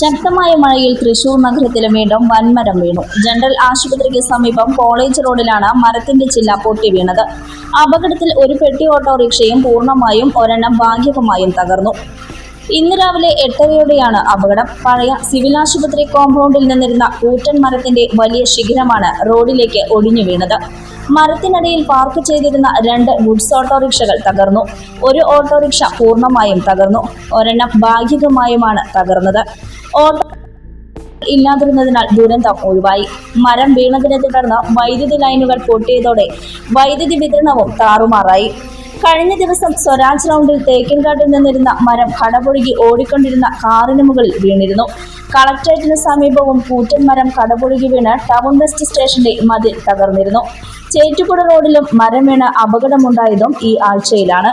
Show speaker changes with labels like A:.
A: ശക്തമായ മഴയിൽ തൃശൂർ നഗരത്തിൽ വീണ്ടും വൻമരം വീണു. ജനറൽ ആശുപത്രിക്ക് സമീപം കോളേജ് റോഡിലാണ് മരത്തിന്റെ ചില്ല പൊട്ടി വീണത്. അപകടത്തിൽ ഒരു പെട്ടി ഓട്ടോറിക്ഷയും പൂർണമായും ഒരെണ്ണം ഭാഗികമായും തകർന്നു. ഇന്ന് രാവിലെ എട്ടരയോടെയാണ് അപകടം. പഴയ സിവിൽ ആശുപത്രി കോമ്പൗണ്ടിൽ നിന്നിരുന്ന കൂറ്റൻ മരത്തിന്റെ വലിയ ശിഖരമാണ് റോഡിലേക്ക് ഒടിഞ്ഞു വീണത്. മരത്തിനടിയിൽ പാർക്ക് ചെയ്തിരുന്ന രണ്ട് ഗുഡ്സ് ഓട്ടോറിക്ഷകൾ തകർന്നു. ഒരു ഓട്ടോറിക്ഷ പൂർണമായും തകർന്നു. ഒരെണ്ണം ഭാഗികമായുമാണ് തകർന്നത്. ഇല്ലാതിരുന്നതിനാൽ ദുരന്തം ഒഴിവായി. മരം വീണതിനെ തുടർന്ന് വൈദ്യുതി ലൈനുകൾ പൊട്ടിയതോടെ വൈദ്യുതി വിതരണവും താറുമാറായി. കഴിഞ്ഞ ദിവസം സ്വരാജ് റൗണ്ടിൽ തേക്കിൻകാട്ടിൽ നിന്നിരുന്ന മരം കടപുഴുകി ഓടിക്കൊണ്ടിരുന്ന കാറിന് മുകളിൽ വീണിരുന്നു. കളക്ടറേറ്റിന് സമീപവും കൂറ്റൻ മരം കടപുഴുകി വീണ് ടൗൺ വെസ്റ്റ് സ്റ്റേഷന്റെ മതിൽ തകർന്നിരുന്നു. ചേറ്റുപുഴ റോഡിലും മരം വീണ് അപകടമുണ്ടായതും ഈ ആഴ്ചയിലാണ്.